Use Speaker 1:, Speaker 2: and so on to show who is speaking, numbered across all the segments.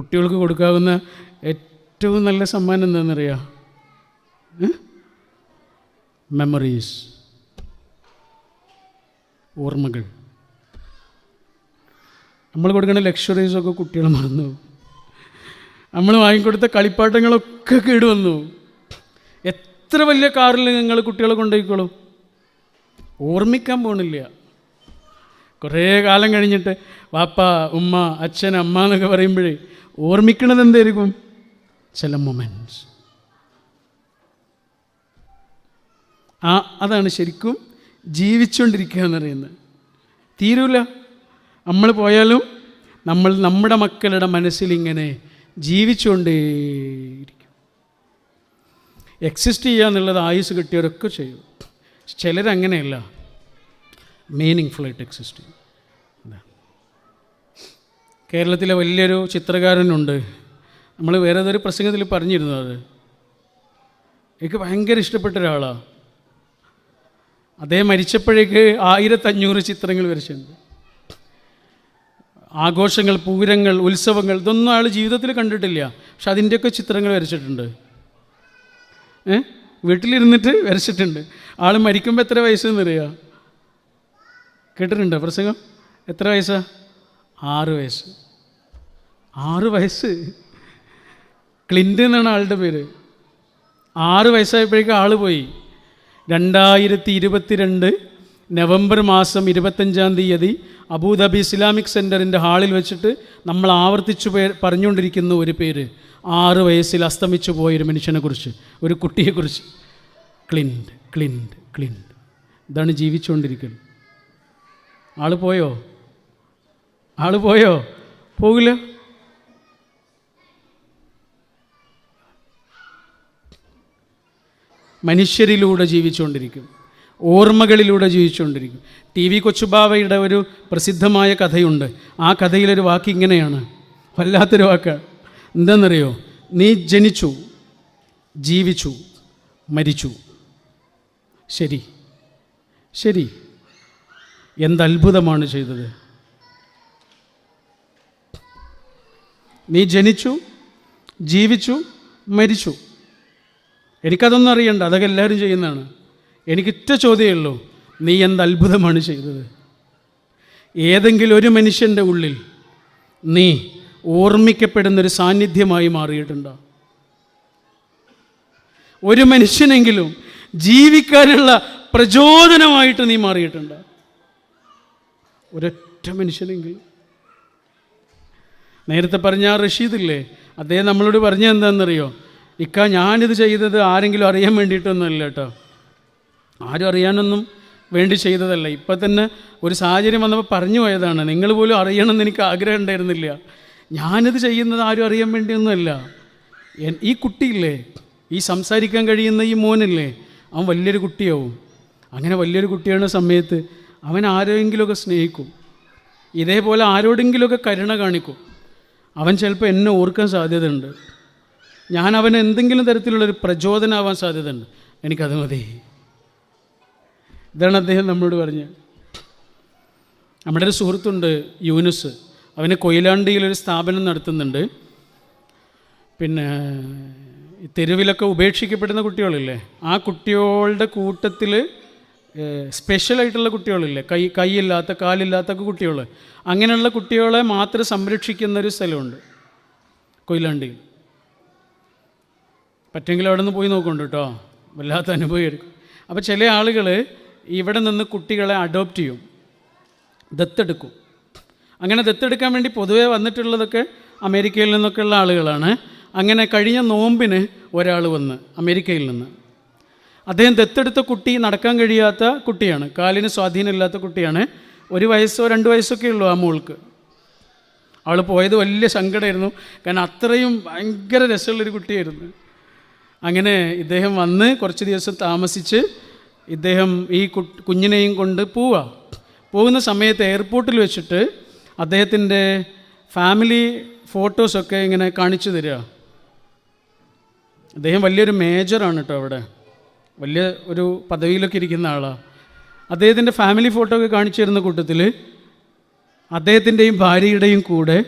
Speaker 1: കുട്ടികൾക്ക് കൊടുക്കാവുന്ന ഏറ്റവും നല്ല സമ്മാനം എന്താണെന്നറിയാം? മെമ്മറീസ് ഓർമ്മകൾ. നമ്മൾ കൊടുക്കുന്ന ലക്ഷറീസൊക്കെ കുട്ടികൾ മറന്നു. നമ്മൾ വാങ്ങിക്കൊടുത്ത കളിപ്പാട്ടങ്ങളൊക്കെ കേടുവന്നു എത്ര വലിയ കാറിൽ നിങ്ങൾ കുട്ടികളെ കൊണ്ടുപോയിക്കോളൂ? ഓർമ്മിക്കാൻ പോണില്ല. കുറേ കാലം കഴിഞ്ഞിട്ട് വാപ്പ ഉമ്മ അച്ഛൻ അമ്മ എന്നൊക്കെ പറയുമ്പോഴേ ഓർമ്മിക്കണത് എന്തായിരിക്കും ചില മൊമെന്റ്സ് ആ അതാണ് ശരിക്കും ജീവിച്ചുകൊണ്ടിരിക്കുക എന്ന് പറയുന്നത് തീരൂല. നമ്മൾ പോയാലും നമ്മൾ നമ്മുടെ മക്കളുടെ മനസ്സിലിങ്ങനെ ജീവിച്ചുകൊണ്ടേയിരിക്കും. എക്സിസ്റ്റ് ചെയ്യുക എന്നുള്ളത് ആയുസ് കിട്ടിയവരൊക്കെ ചെയ്യും. ചിലരങ്ങനെയല്ല. മീനിങ് ഫുള്ളായിട്ട് എക്സിസ്റ്റ് ചെയ്യും. കേരളത്തിലെ വലിയൊരു ചിത്രകാരനുണ്ട്. നമ്മൾ വേറെ ഏതൊരു പ്രസംഗത്തിൽ പറഞ്ഞിരുന്നു അത്. എനിക്ക് ഭയങ്കര ഇഷ്ടപ്പെട്ട ഒരാളാണ് അദ്ദേഹം മരിച്ചപ്പോഴേക്ക് ആയിരത്തഞ്ഞൂറ് ചിത്രങ്ങൾ വരച്ചിട്ടുണ്ട്. ആഘോഷങ്ങൾ പൂരങ്ങൾ ഉത്സവങ്ങൾ ഇതൊന്നും ആൾ ജീവിതത്തിൽ കണ്ടിട്ടില്ല. പക്ഷെ അതിന്റെയൊക്കെ ചിത്രങ്ങൾ വരച്ചിട്ടുണ്ട്. ഏ? വീട്ടിലിരുന്നിട്ട് വരച്ചിട്ടുണ്ട്. ആൾ മരിക്കുമ്പോൾ എത്ര വയസ്സെന്നറിയാം? കേട്ടിട്ടുണ്ടോ പ്രസംഗം? എത്ര വയസ്സാ? ആറ് വയസ്സ്. ആറ് വയസ്സ്? ക്ലിന്റ് എന്നാണ് ആളുടെ പേര്. ആറ് വയസ്സായപ്പോഴേക്കും ആൾ പോയി. രണ്ടായിരത്തി ഇരുപത്തിരണ്ട് നവംബർ മാസം ഇരുപത്തഞ്ചാം തീയതി അബുദാബി ഇസ്ലാമിക് സെന്ററിന്റെ ഹാളിൽ വെച്ചിട്ട് നമ്മൾ ആവർത്തിച്ചു പേ പറഞ്ഞുകൊണ്ടിരിക്കുന്ന ഒരു പേര്. ആറ് വയസ്സിൽ അസ്തമിച്ചു പോയൊരു മനുഷ്യനെക്കുറിച്ച് ഒരു കുട്ടിയെക്കുറിച്ച്. ക്ലിൻഡ് ക്ലിൻഡ് ക്ലിൻഡ് ഇതാണ് ജീവിച്ചുകൊണ്ടിരിക്കുന്നത് ആൾ പോയോ? ആൾ പോയോ? പോകില്ല. മനുഷ്യരിലൂടെ ജീവിച്ചുകൊണ്ടിരിക്കും ഓർമ്മകളിലൂടെ ജീവിച്ചുകൊണ്ടിരിക്കും ടി വി കൊച്ചുബാവയുടെ ഒരു പ്രസിദ്ധമായ കഥയുണ്ട്. ആ കഥയിലൊരു വാക്ക് ഇങ്ങനെയാണ്. വല്ലാത്തൊരു വാക്ക്. എന്താണെന്നറിയോ നീ ജനിച്ചു ജീവിച്ചു മരിച്ചു. ശരി. ശരി. എന്തത്ഭുതമാണ് ചെയ്തത്. നീ ജനിച്ചു ജീവിച്ചു മരിച്ചു. എനിക്കതൊന്നും അറിയണ്ട. അതൊക്കെ എല്ലാവരും ചെയ്യുന്നതാണ്. എനിക്കിറ്റ ചോദ്യമേ ഉള്ളൂ നീ എന്ത് അത്ഭുതമാണ് ചെയ്തത്? ഏതെങ്കിലും ഒരു മനുഷ്യന്റെ ഉള്ളിൽ നീ ഓർമ്മിക്കപ്പെടുന്നൊരു സാന്നിധ്യമായി മാറിയിട്ടുണ്ടോ? ഒരു മനുഷ്യനെങ്കിലും ജീവിക്കാനുള്ള പ്രചോദനമായിട്ട് നീ മാറിയിട്ടുണ്ടോ? ഒരൊറ്റ മനുഷ്യനെങ്കിലും. നേരത്തെ പറഞ്ഞ ആ റഷീദില്ലേ? അദ്ദേഹം നമ്മളോട് പറഞ്ഞ എന്താണെന്നറിയോ? ഇക്ക ഞാനിത് ചെയ്തത് ആരെങ്കിലും അറിയാൻ വേണ്ടിയിട്ടൊന്നുമല്ല കേട്ടോ. ആരും അറിയാനൊന്നും വേണ്ടി ചെയ്തതല്ല. ഇപ്പം തന്നെ ഒരു സാഹചര്യം വന്നപ്പോൾ പറഞ്ഞു പോയതാണ്. നിങ്ങൾ പോലും അറിയണമെന്ന് എനിക്ക് ആഗ്രഹം ഉണ്ടായിരുന്നില്ല. ഞാനിത് ചെയ്യുന്നത് ആരും അറിയാൻ വേണ്ടിയൊന്നുമല്ല. ഈ കുട്ടിയില്ലേ? ഈ സംസാരിക്കാൻ കഴിയുന്ന ഈ മോനില്ലേ? അവൻ വലിയൊരു കുട്ടിയാവും. അങ്ങനെ വലിയൊരു കുട്ടിയാണ് സമയത്ത്. അവൻ ആരെങ്കിലുമൊക്കെ സ്നേഹിക്കും. ഇതേപോലെ ആരോടെങ്കിലുമൊക്കെ കരുണ കാണിക്കും. അവൻ ചിലപ്പോൾ എന്നെ ഓർക്കാൻ സാധ്യതയുണ്ട്. ഞാൻ അവന് എന്തെങ്കിലും തരത്തിലുള്ളൊരു പ്രചോദനമാവാൻ സാധ്യതയുണ്ട്. എനിക്കത് മതി. ഇതാണ് അദ്ദേഹം നമ്മളോട് പറഞ്ഞത് നമ്മുടെ ഒരു സുഹൃത്തുണ്ട് യൂനുസ്. അവന് കൊയിലാണ്ടിയിലൊരു സ്ഥാപനം നടത്തുന്നുണ്ട്. പിന്നെ തെരുവിലൊക്കെ ഉപേക്ഷിക്കപ്പെടുന്ന കുട്ടികളില്ലേ? ആ കുട്ടികളുടെ കൂട്ടത്തിൽ സ്പെഷ്യലായിട്ടുള്ള കുട്ടികളില്ലേ? കൈ കൈയില്ലാത്ത കാലില്ലാത്ത കുട്ടികൾ അങ്ങനെയുള്ള കുട്ടികളെ മാത്രം സംരക്ഷിക്കുന്ന ഒരു സ്ഥലമുണ്ട്. കൊയിലാണ്ടിയിൽ. പറ്റുമെങ്കിൽ അവിടെ നിന്ന് പോയി നോക്കുന്നുണ്ട് കേട്ടോ വല്ലാത്ത അനുഭവമായിരിക്കും. അപ്പോൾ ചില ആളുകൾ ഇവിടെ നിന്ന് കുട്ടികളെ അഡോപ്റ്റ് ചെയ്യും. ദത്തെടുക്കും. അങ്ങനെ ദത്തെടുക്കാൻ വേണ്ടി പൊതുവേ വന്നിട്ടുള്ളതൊക്കെ അമേരിക്കയിൽ നിന്നൊക്കെയുള്ള ആളുകളാണ്. അങ്ങനെ കഴിഞ്ഞ നോമ്പിന് ഒരാൾ വന്ന് അമേരിക്കയിൽ നിന്ന്. അദ്ദേഹം ദത്തെടുത്ത കുട്ടി നടക്കാൻ കഴിയാത്ത കുട്ടിയാണ്. കാലിന് സ്വാധീനമില്ലാത്ത കുട്ടിയാണ്. ഒരു വയസ്സോ രണ്ട് വയസ്സൊക്കെ ഉള്ളൂ ആ മോൾക്ക്. അവൾ പോയത് വലിയ സങ്കടമായിരുന്നു. കാരണം അത്രയും ഭയങ്കര രസമുള്ളൊരു കുട്ടിയായിരുന്നു. അങ്ങനെ ഇദ്ദേഹം വന്ന് കുറച്ച് ദിവസം താമസിച്ച് ഇദ്ദേഹം ഈ കുഞ്ഞിനെയും കൊണ്ട് പോവുക. പോകുന്ന സമയത്ത് എയർപോർട്ടിൽ വെച്ചിട്ട് അദ്ദേഹത്തിന്റെ ഫാമിലി ഫോട്ടോസൊക്കെ ഇങ്ങനെ കാണിച്ചു തരിക. അദ്ദേഹം വലിയൊരു മേജറാണ് കേട്ടോ അവിടെ. വലിയ ഒരു പദവിയിലൊക്കെ ഇരിക്കുന്ന ആളാണ് അദ്ദേഹത്തിന്റെ ഫാമിലി ഫോട്ടോ ഒക്കെ കാണിച്ചു തരുന്ന കൂട്ടത്തിൽ അദ്ദേഹത്തിന്റെയും ഭാര്യയുടെയും കൂടെ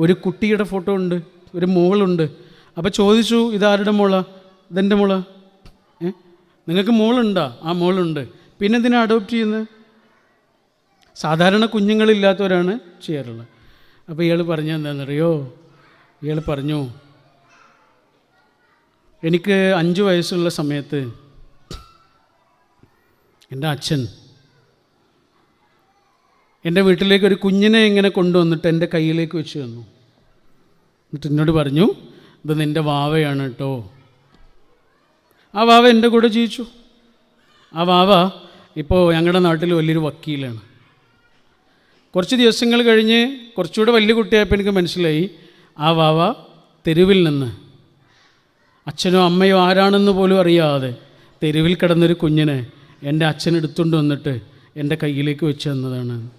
Speaker 1: ഒരു കുട്ടിയുടെ ഫോട്ടോ ഉണ്ട് ഒരു മോളുണ്ട്. അപ്പോൾ ചോദിച്ചു ഇതാരുടെ മോളാ? ഇതെന്റെ മോളാ. ഏ? നിങ്ങൾക്ക് മോളുണ്ടോ? ആ മോളുണ്ട്. പിന്നെ എന്തിനാ അഡോപ്റ്റ് ചെയ്യുന്നത് സാധാരണ കുഞ്ഞുങ്ങളില്ലാത്തവരാണ് ചെയ്യാറുള്ളത്. അപ്പോൾ ഇയാൾ പറഞ്ഞ എന്താണെന്നറിയോ ഇയാൾ പറഞ്ഞു എനിക്ക് അഞ്ച് വയസ്സുള്ള സമയത്ത് എന്റെ അച്ഛൻ. എന്റെ വീട്ടിലേക്ക് ഒരു കുഞ്ഞിനെ ഇങ്ങനെ കൊണ്ടുവന്നിട്ട് എന്റെ കയ്യിലേക്ക് വെച്ച് തന്നു. എന്നിട്ട് എന്നോട് പറഞ്ഞു ഇത് നിന്റെ വാവയാണ് കേട്ടോ ആ വാവ എന്റെ കൂടെ ജീവിച്ചു. ആ വാവ ഇപ്പോൾ ഞങ്ങളുടെ നാട്ടിൽ വലിയൊരു വക്കീലാണ്. കുറച്ച് ദിവസങ്ങൾ കഴിഞ്ഞ് കുറച്ചുകൂടെ വലിയ കുട്ടിയായപ്പോൾ എനിക്ക് മനസ്സിലായി ആ വാവ തെരുവിൽ നിന്ന് അച്ഛനോ അമ്മയോ ആരാണെന്ന് പോലും അറിയാതെ തെരുവിൽ കിടന്നൊരു കുഞ്ഞിനെ എന്റെ അച്ഛൻ എടുത്തുകൊണ്ട് വന്നിട്ട് എന്റെ കയ്യിലേക്ക് വെച്ച് തന്നതാണ്.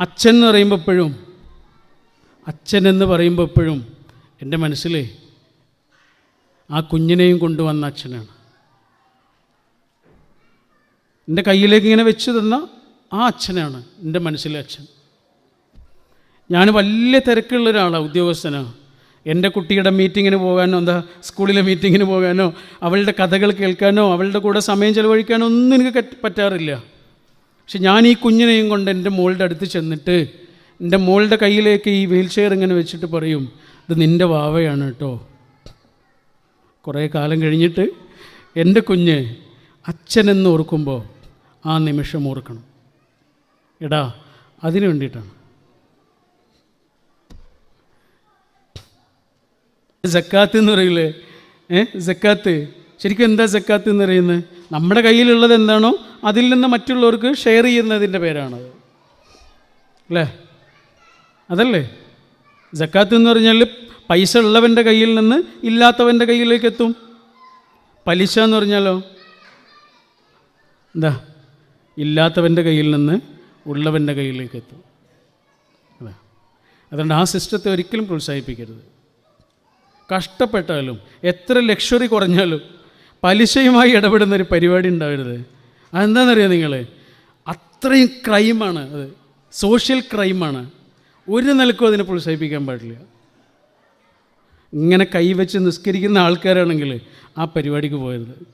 Speaker 1: അച്ഛൻ എന്ന് പറയുമ്പോൾ എപ്പോഴും അച്ഛൻ എന്ന് പറയുമ്പോൾ എപ്പോഴും എന്റെ മനസ്സിൽ ആ കുഞ്ഞിനെയും കൊണ്ടുവന്ന അച്ഛനാണ്. എന്റെ കയ്യിലേക്ക് ഇങ്ങനെ വെച്ച് തന്ന ആ അച്ഛനാണ് എന്റെ മനസ്സിലെ അച്ഛൻ. ഞാൻ വലിയ തിരക്കുള്ള ഒരാളാണ് ഉദ്യോഗസ്ഥനാണ് എന്റെ കുട്ടിയുടെ മീറ്റിങ്ങിന് പോകാനോ എന്താ സ്കൂളിലെ മീറ്റിങ്ങിന് പോകാനോ അവളുടെ കഥകൾ കേൾക്കാനോ അവളുടെ കൂടെ സമയം ചെലവഴിക്കാനോ ഒന്നും എനിക്ക് പറ്റാറില്ല. പക്ഷെ ഞാൻ ഈ കുഞ്ഞിനെയും കൊണ്ട് എന്റെ മോളുടെ അടുത്ത് ചെന്നിട്ട് എന്റെ മോളുടെ കയ്യിലേക്ക് ഈ വീൽ ചെയർ ഇങ്ങനെ വെച്ചിട്ട് പറയും ഇത് നിന്റെ വാവയാണ് കേട്ടോ. കുറേ കാലം കഴിഞ്ഞിട്ട് എന്റെ കുഞ്ഞ് അച്ഛനെന്ന് ഓർക്കുമ്പോൾ ആ നിമിഷം ഓർക്കണം. എടാ അതിനു വേണ്ടിയിട്ടാണ്. ജക്കാത്ത് എന്ന് പറയില്ലേ ഏ? ജക്കാത്ത് ശരിക്കും എന്താ ജക്കാത്ത് എന്ന് പറയുന്നത്? നമ്മുടെ കയ്യിലുള്ളത് എന്താണോ അതിൽ നിന്ന് മറ്റുള്ളവർക്ക് ഷെയർ ചെയ്യുന്നതിന്റെ പേരാണത്. അല്ലേ? അതല്ലേ? ജക്കാത്ത് എന്ന് പറഞ്ഞാൽ പൈസ ഉള്ളവന്റെ കയ്യിൽ നിന്ന് ഇല്ലാത്തവന്റെ കയ്യിലേക്ക് എത്തും. പലിശ എന്ന് പറഞ്ഞാലോ? എന്താ? ഇല്ലാത്തവന്റെ കയ്യിൽ നിന്ന് ഉള്ളവന്റെ കയ്യിലേക്ക് എത്തും. അതെ. അതുകൊണ്ട് ആ സിസ്റ്റത്തെ ഒരിക്കലും പ്രോത്സാഹിപ്പിക്കരുത്. കഷ്ടപ്പെട്ടാലും എത്ര ലക്ഷറി കുറഞ്ഞാലും പലിശയുമായി ഇടപെടുന്ന ഒരു പരിപാടി ഉണ്ടാവരുത്. അതെന്താണെന്നറിയാം നിങ്ങൾ അത്രയും ക്രൈമാണ് അത്. സോഷ്യൽ ക്രൈമാണ്. ഒരു നിലക്കും അതിനെ പ്രോത്സാഹിപ്പിക്കാൻ പാടില്ല. ഇങ്ങനെ കൈവച്ച് നിസ്കരിക്കുന്ന ആൾക്കാരാണെങ്കിൽ ആ പരിപാടിക്ക് പോയത്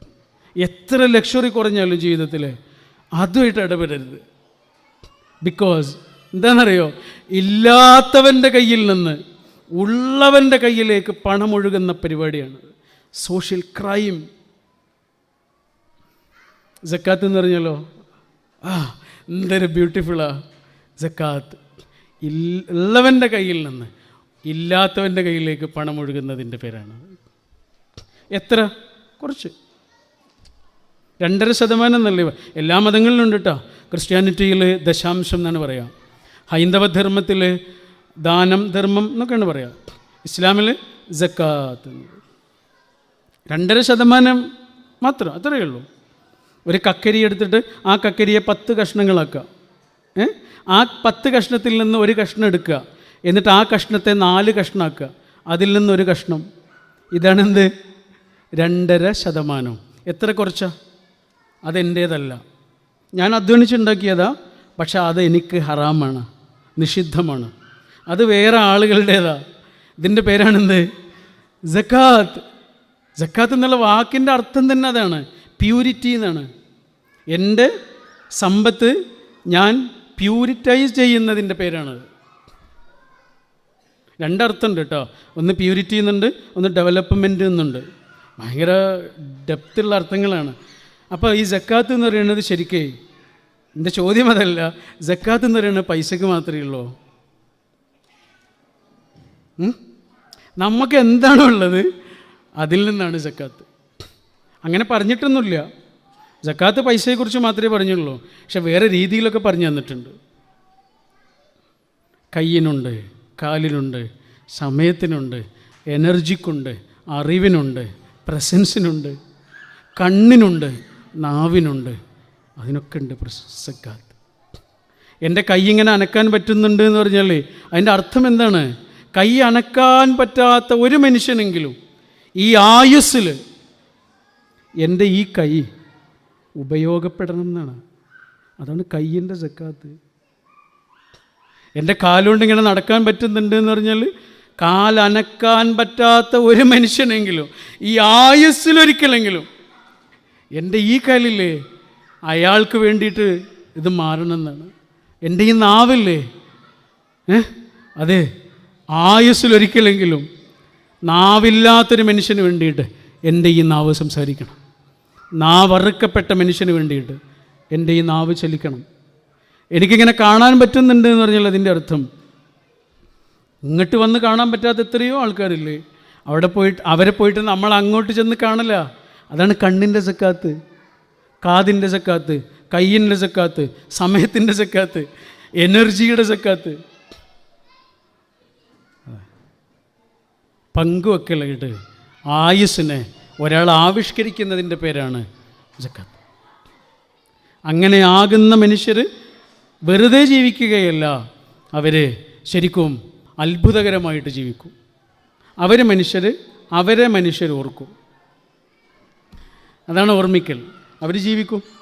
Speaker 1: എത്ര ലക്ഷറി കുറഞ്ഞാലും ജീവിതത്തിൽ അതുമായിട്ട് ഇടപെടരുത്. ബിക്കോസ് എന്താണെന്നറിയോ ഇല്ലാത്തവന്റെ കയ്യിൽ നിന്ന് ഉള്ളവന്റെ കയ്യിലേക്ക് പണമൊഴുകുന്ന പരിപാടിയാണ്. Social crime. ജക്കാത്ത് എന്ന് പറഞ്ഞല്ലോ? ആ എന്തൊരു ബ്യൂട്ടിഫുള്ളാ. ജക്കാത്ത്. ഉള്ളവന്റെ കയ്യിൽ നിന്ന് ഇല്ലാത്തവന്റെ കയ്യിലേക്ക് പണം ഒഴുകുന്നതിന്റെ പേരാണ്. എത്ര? കുറച്ച്. രണ്ടര ശതമാനം എന്നല്ലേ എല്ലാ മതങ്ങളിലും ഉണ്ട് കേട്ടോ ക്രിസ്ത്യാനിറ്റിയിൽ ദശാംശം എന്നാണ് പറയുക ഹൈന്ദവ ധർമ്മത്തിൽ ദാനം ധർമ്മം എന്നൊക്കെയാണ് പറയുക ഇസ്ലാമിൽ ജക്കാത്ത്. രണ്ടര ശതമാനം മാത്രം അത്രയേ ഉള്ളൂ. ഒരു കക്കരി എടുത്തിട്ട് ആ കക്കരിയെ പത്ത് കഷ്ണങ്ങളാക്കുക. ആ പത്ത് കഷ്ണത്തിൽ നിന്ന് ഒരു കഷ്ണം എടുക്കുക. എന്നിട്ട് ആ കഷ്ണത്തെ നാല് കഷ്ണമാക്കുക അതിൽ നിന്ന് ഒരു കഷ്ണം. ഇതാണെന്ത്? രണ്ടര ശതമാനം. എത്ര കുറച്ചാ? അതെന്റേതല്ല. ഞാൻ അധ്വാനിച്ചുണ്ടാക്കിയതാ പക്ഷെ അത് എനിക്ക് ഹറാമാണ് നിഷിദ്ധമാണ്. അത് വേറെ ആളുകളുടേതാ. ഇതിന്റെ പേരാണെന്ത്? ജക്കാത്ത്. ജക്കാത്ത് എന്നുള്ള വാക്കിന്റെ അർത്ഥം തന്നെ അതാണ്. പ്യൂരിറ്റി എന്നാണ്. എന്റെ സമ്പത്ത് ഞാൻ പ്യൂരിറ്റൈസ് ചെയ്യുന്നതിന്റെ പേരാണത്. രണ്ടർത്ഥമുണ്ട് കേട്ടോ. ഒന്ന് പ്യൂരിറ്റി എന്നുണ്ട് ഒന്ന് ഡെവലപ്മെന്റ് എന്നുണ്ട്. ഭയങ്കര ഡെപ്തുള്ള അർത്ഥങ്ങളാണ്. അപ്പോൾ ഈ ജക്കാത്ത് എന്ന് പറയുന്നത് ശരിക്കേ എന്റെ ചോദ്യം അതല്ല. ജക്കാത്ത് എന്ന് പറയുന്നത് പൈസയ്ക്ക് മാത്രമേ ഉള്ളൂ? നമുക്ക് എന്താണോ ഉള്ളത് അതിൽ നിന്നാണ് ജക്കാത്ത്. അങ്ങനെ പറഞ്ഞിട്ടൊന്നുമില്ല. ജക്കാത്ത് പൈസയെക്കുറിച്ച് മാത്രമേ പറഞ്ഞുള്ളൂ. പക്ഷെ വേറെ രീതിയിലൊക്കെ പറഞ്ഞു തന്നിട്ടുണ്ട്. കയ്യിനുണ്ട് കാലിനുണ്ട് സമയത്തിനുണ്ട് എനർജിക്കുണ്ട് അറിവിനുണ്ട് പ്രസൻസിനുണ്ട് കണ്ണിനുണ്ട് നാവിനുണ്ട്. അതിനൊക്കെ ഉണ്ട് പ്രസക്കാത്ത് എന്റെ കൈ ഇങ്ങനെ അനക്കാൻ പറ്റുന്നുണ്ട് എന്ന് പറഞ്ഞാൽ അതിന്റെ അർത്ഥം എന്താണ്? കൈ അനക്കാൻ പറ്റാത്ത ഒരു മനുഷ്യനെങ്കിലും ഈ ആയുസ്സിൽ എന്റെ ഈ കൈ ഉപയോഗപ്പെടണം എന്നാണ് അതാണ് കയ്യിന്റെ സക്കാത്ത്. എന്റെ കാലുകൊണ്ട് ഇങ്ങനെ നടക്കാൻ പറ്റുന്നുണ്ട് എന്ന് പറഞ്ഞാൽ കാലനക്കാൻ പറ്റാത്ത ഒരു മനുഷ്യനെങ്കിലും ഈ ആയുസ്സിലൊരിക്കലെങ്കിലും എന്റെ ഈ കാലില്ലേ അയാൾക്ക് വേണ്ടിയിട്ട് ഇത് മാറണമെന്നാണ്. എന്റെ ഈ നാവില്ലേ? ഏ? അതെ. ആയുസ്സിലൊരിക്കലെങ്കിലും നാവില്ലാത്തൊരു മനുഷ്യന് വേണ്ടിയിട്ട് എന്റെ ഈ നാവ് സംസാരിക്കണം. നാവറുക്കപ്പെട്ട മനുഷ്യന് വേണ്ടിയിട്ട് എന്റെ ഈ നാവ് ചലിക്കണം. എനിക്കിങ്ങനെ കാണാൻ പറ്റുന്നുണ്ട് എന്ന് പറഞ്ഞാൽ അതിന്റെ അർത്ഥം ഇങ്ങോട്ട് വന്ന് കാണാൻ പറ്റാത്ത എത്രയോ ആൾക്കാരില്ലേ? അവിടെ പോയിട്ട് അവരെ പോയിട്ട് നമ്മൾ അങ്ങോട്ട് ചെന്ന് കാണില്ല അതാണ് കണ്ണിന്റെ സക്കാത്ത് കാതിന്റെ സക്കാത്ത് കയ്യിന്റെ സക്കാത്ത് സമയത്തിന്റെ സക്കാത്ത് എനർജിയുടെ സക്കാത്ത്. പങ്കുവെക്കലായിട്ട് ആയുസ്സിനെ ഒരാൾ ആവിഷ്കരിക്കുന്നതിന്റെ പേരാണ് ജക്കാത്ത്. അങ്ങനെ ആകുന്ന മനുഷ്യർ വെറുതെ ജീവിക്കുകയല്ല അവർ ശരിക്കും അത്ഭുതകരമായിട്ട് ജീവിക്കും. അവർ മനുഷ്യർ അവരെ മനുഷ്യർ ഓർക്കും. അതാണ് ഓർമ്മിക്കൽ. അവർ ജീവിക്കും.